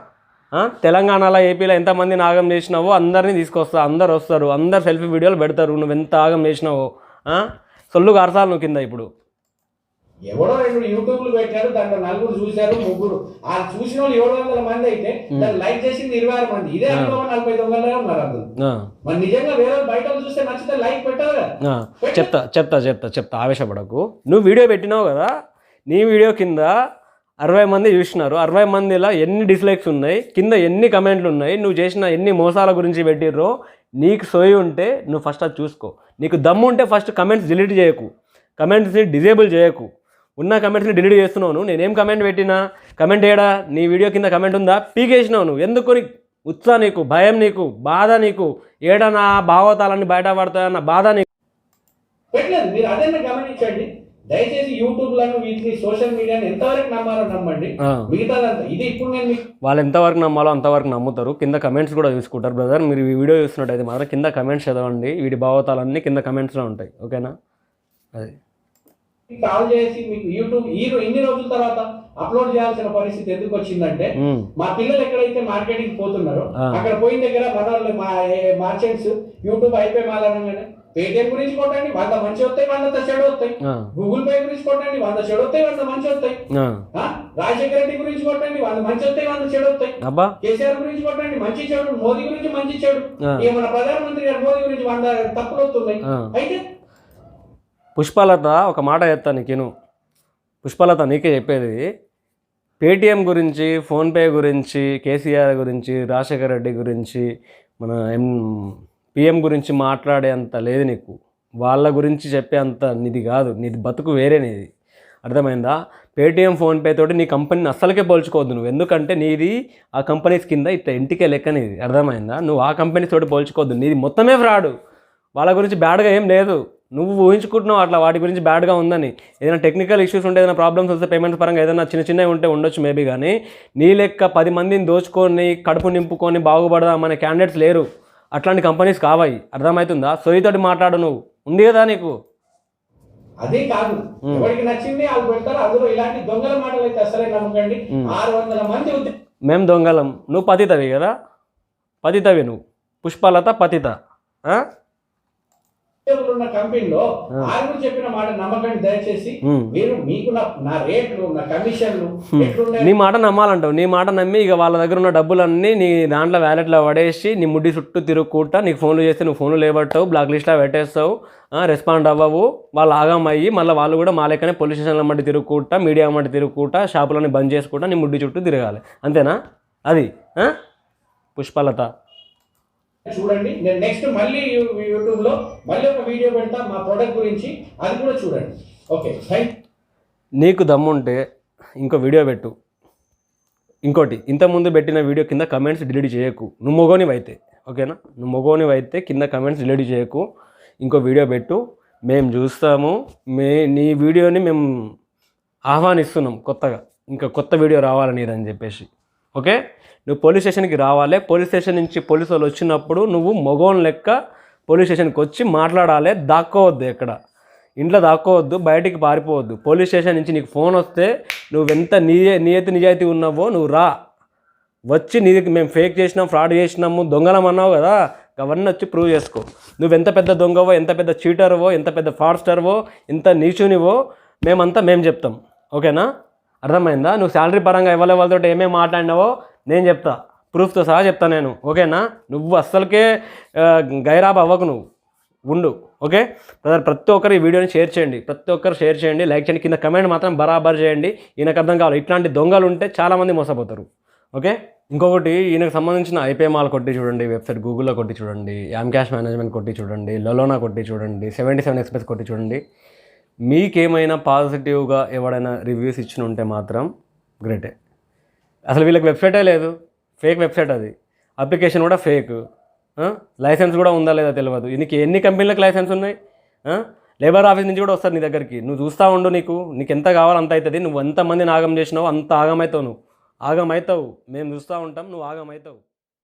తెలంగాణలో ఏపీలో ఎంతమంది నాగం చేసినావో అందరినీ తీసుకొస్తా అందరు వస్తారు అందరు సెల్ఫీ వీడియోలు పెడతారు నువ్వు ఎంత ఆగం చేసినావో? సొల్లు కార్సాలు నువ్వు కింద ఇప్పుడు ఎవడో రెండు యూట్యూబ్లు పెట్టారు దాంట్లో నలుగురు చూశారు ముగ్గురు. ఆ చూసిన వాళ్ళు ఏడు వందల మంది అయితే దాన్ని లైక్ చేసింది ఇరవై ఆరు మంది. ఇదే అనుభవం నలభై దొంగలే ఉన్నారు అందరు మరి నిజంగా వేరే బయట చూస్తే నచ్చితే లైక్ కదా. ఆ. చెప్తా చెప్తా చెప్తా చెప్తా. ఆవేశపడకు. నువ్వు వీడియో పెట్టినావు కదా నీ వీడియో కింద అరవై మంది చూసినారు. అరవై మందిలో ఎన్ని డిస్లైక్స్ ఉన్నాయి? కింద ఎన్ని కమెంట్లు ఉన్నాయి? నువ్వు చేసిన ఎన్ని మోసాల గురించి పెట్టిర్రో? నీకు సోయి ఉంటే నువ్వు ఫస్ట్ అది చూసుకో. నీకు దమ్ము ఉంటే ఫస్ట్ కమెంట్స్ డిలీట్ చేయకు. కమెంట్స్ని డిజేబుల్ చేయకు. ఉన్న కమెంట్స్ని డిలీట్ చేస్తున్నావు నువ్వు. నేనేం కమెంట్ పెట్టినా? కమెంట్ ఏడా? నీ వీడియో కింద కమెంట్ ఉందా? పీకేసినావు నువ్వు. ఎందుకు ఉత్సాహ నీకు? భయం నీకు? బాధ నీకు? ఏడా నా భావోతాలన్నీ బయట పడతాయన్న బాధ నీకు? పెట్టలేదు. మీరు అదన్నా గమనించండి. దయచేసి యూట్యూబ్లను వీటిని సోషల్ మీడియాని ఎంతవరకు నమ్మాలో నమ్మండి. ఆ. మిగతాదంతా. ఇది ఇప్పుడు నేను వాళ్ళు ఎంతవరకు నమ్మాలో అంతవరకు నమ్ముతారు. కింద కమెంట్స్ కూడా చూసుకుంటారు బ్రదర్ మీరు ఈ వీడియో చూస్తున్నట్టయితే మాత్రం కింద కమెంట్స్ చదవండి. వీడి భావోతాలన్నీ కింద కమెంట్స్లో ఉంటాయి. ఓకేనా అది. కాల్ చేసి మీకు యూట్యూబ్ ఈ ఇన్ని రోజుల తర్వాత అప్లోడ్ చేయాల్సిన పరిస్థితి ఎందుకు వచ్చిందంటే మా పిల్లలు ఎక్కడైతే మార్కెటింగ్ పోతున్నారో. అక్కడ పోయిన దగ్గర మన మా మార్చెంట్స్ యూట్యూబ్ అయిపోయి మాలనగానే పేటిఎం గురించి కొట్టండి వంద మంచి వస్తాయి వంద చెడు వస్తాయి. గూగుల్ పే గురించి కొట్టండి వంద చెడు వస్తాయి వంద మంచి వస్తాయి? రాజశేఖర రెడ్డి గురించి కొట్టండి వంద మంచి వస్తాయి వంద చెడు వస్తాయి. కేసీఆర్ గురించి కొట్టండి మంచి చెడు మోదీ గురించి మంచి చెడు. మన ప్రధానమంత్రి గారు మోదీ గురించి వంద తప్పులు వస్తున్నాయి. అయితే పుష్పలత ఒక మాట చెప్తాను నీకు పుష్పలత నీకే చెప్పేది. పేటిఎం గురించి ఫోన్పే గురించి కేసీఆర్ గురించి రాజశేఖర రెడ్డి గురించి మన ఎం పిఎం గురించి మాట్లాడే అంత లేదు నీకు. వాళ్ళ గురించి చెప్పే అంత నీది కాదు. నీది బతుకు వేరే నీది. అర్థమైందా? పేటిఎం ఫోన్పే తోటి నీ కంపెనీని అస్సలకే పోల్చుకోవద్దు నువ్వు. ఎందుకంటే నీది ఆ కంపెనీస్ కింద ఇట్లా ఇంటికే లెక్క నీది. అర్థమైందా? నువ్వు ఆ కంపెనీస్ తోటి పోల్చుకోవద్దు. నీది మొత్తమే ఫ్రాడు. వాళ్ళ గురించి బ్యాడ్గా ఏం లేదు. నువ్వు ఊహించుకుంటున్నావు అట్లా వాటి గురించి బ్యాడ్గా ఉందని. ఏదైనా టెక్నికల్ ఇష్యూస్ ఉంటే ఏదైనా ప్రాబ్లమ్స్ వస్తే పేమెంట్స్ పరంగా ఏదైనా చిన్న చిన్నవి ఉంటే ఉండొచ్చు మేబీ కానీ నీ లెక్క పది మందిని దోచుకొని కడుపు నింపుకొని బాగుపడదామనే క్యాండిడేట్స్ లేరు. అట్లాంటి కంపెనీస్ కావాయి. అర్థమవుతుందా సొయ్యితోటి మాట్లాడు నువ్వు. ఉంది కదా నీకు? అదే కాదు. ఎవరికి నచ్చింది వాళ్ళు పెడతారు. అందులో ఇలాంటి దొంగల మాటలు అయితే అసలే నమ్మకండి. ఆరు వందల మంది మేము దొంగలం. నువ్వు పతితవి కదా? పతితవి నువ్వు. పుష్పలత పతిత? ఉన్న కంపెనీలో ఆరుగురు చెప్పిన మాట నమ్మకండి దయచేసి. మీరు మీకు నా రేట్లు నా కమిషన్లు నీ మాట నమ్మాలంటావు. నీ మాట నమ్మి ఇక వాళ్ళ దగ్గర ఉన్న డబ్బులన్నీ నీ దాంట్లో వ్యాలెట్లో పడేసి నీ ముడ్డి చుట్టూ తిరుగుకుంటా నీకు ఫోన్లు చేస్తే నువ్వు ఫోన్లు లేబట్టావు బ్లాక్ లిస్ట్లో పెట్టేస్తావు రెస్పాండ్ అవ్వవు. వాళ్ళు ఆగం అయ్యి మళ్ళీ వాళ్ళు కూడా మా లెక్కనే పోలీస్ స్టేషన్ల మట్టి తిరుగుకుంటా మీడియా మట్టి తిరుగుకుంటా షాపులని బంద్ చేసుకుంటా నీ ముడ్డి చుట్టూ తిరగాలి. అంతేనా? అది? పుష్పలత. చూడండి. నేను నెక్స్ట్ మళ్ళీ యూట్యూబ్లో మళ్ళీ ఒక వీడియో పెడతా మా ప్రోడక్ట్ గురించి. అది కూడా చూడండి. ఓకే థ్యాంక్ నీకు దమ్ముంటే ఇంకో వీడియో పెట్టు. ఇంకోటి ఇంతకుముందు పెట్టిన వీడియో కింద కమెంట్స్ డిలీట్ చేయకు. నువ్వు మొగోనివైతే ఓకేనా నువ్వు మొగోనివైతే కింద కమెంట్స్ డిలీట్ చేయకు. ఇంకో వీడియో పెట్టు. మేము చూస్తాము. మే నీ వీడియోని మేము ఆహ్వానిస్తున్నాం కొత్తగా. ఇంకా కొత్త వీడియో రావాలని అని చెప్పేసి. ఓకే నువ్వు పోలీస్ స్టేషన్కి రావాలి. పోలీస్ స్టేషన్ నుంచి పోలీసు వాళ్ళు వచ్చినప్పుడు నువ్వు మగోన్ లెక్క పోలీస్ స్టేషన్కి వచ్చి మాట్లాడాలి. దాక్కోవద్దు ఎక్కడ. ఇంట్లో దాక్కోవద్దు బయటికి పారిపోవద్దు. పోలీస్ స్టేషన్ నుంచి నీకు ఫోన్ వస్తే నువ్వెంత నిజ నియతి నిజాయితీ ఉన్నావో నువ్వు రా. వచ్చి నీకు మేము ఫేక్ చేసినాం ఫ్రాడ్ చేసినాము దొంగలం అన్నావు కదా అవన్నీ వచ్చి ప్రూవ్ చేసుకో. నువ్వు ఎంత పెద్ద దొంగవో ఎంత పెద్ద చీటర్వో ఎంత పెద్ద ఫాడ్స్టర్వో ఎంత నీచునివో మేమంతా మేము చెప్తాం. ఓకేనా? అర్థమైందా? నువ్వు శాలరీ పరంగా ఎవరి ఏమేమి మాట్లాడినావో నేను చెప్తా. ప్రూఫ్తో సహా చెప్తా నేను. ఓకేనా? నువ్వు అస్సలకే గైరాబ్ అవ్వకు నువ్వు. ఉండు. ఓకే? బ్రదర్ ప్రతి ఒక్కరు ఈ వీడియోని షేర్ చేయండి. ప్రతి ఒక్కరు షేర్ చేయండి. లైక్ చేయండి. కింద కమెంట్ మాత్రం బరాబర్ చేయండి. ఈయనకు అర్థం కావాలి. ఇట్లాంటి దొంగలు ఉంటే చాలామంది మోసపోతారు. ఓకే? ఇంకొకటి ఈయనకు సంబంధించిన ఐపీఎం మాల్ కొట్టి చూడండి. వెబ్సైట్ గూగుల్లో కొట్టి చూడండి. యామ్ క్యాష్ మేనేజ్మెంట్ కొట్టి చూడండి. లలోనా కొట్టి చూడండి. సెవెంటీ సెవెన్ ఎక్స్ప్రెస్ కొట్టి చూడండి. మీకేమైనా పాజిటివ్గా ఎవడైనా రివ్యూస్ ఇచ్చిన ఉంటే మాత్రం గ్రేటే. అసలు వీళ్ళకి వెబ్సైటే లేదు. ఫేక్ వెబ్సైట్ అది. అప్లికేషన్ కూడా ఫేక్. లైసెన్స్ కూడా ఉందా లేదా తెలియదు నీకు ఎన్ని కంపెనీలకు లైసెన్స్ ఉన్నాయి? లేబర్ ఆఫీస్ నుంచి కూడా వస్తారు నీ దగ్గరికి. నువ్వు చూస్తూ ఉండు నీకు. నీకు ఎంత కావాలో అంత అవుతుంది నువ్వు ఎంతమందిని ఆగం చేసినావు అంత ఆగం అవుతావు నువ్వు. ఆగం అవుతావు మేము చూస్తూ ఉంటాం. నువ్వు ఆగం అవుతావు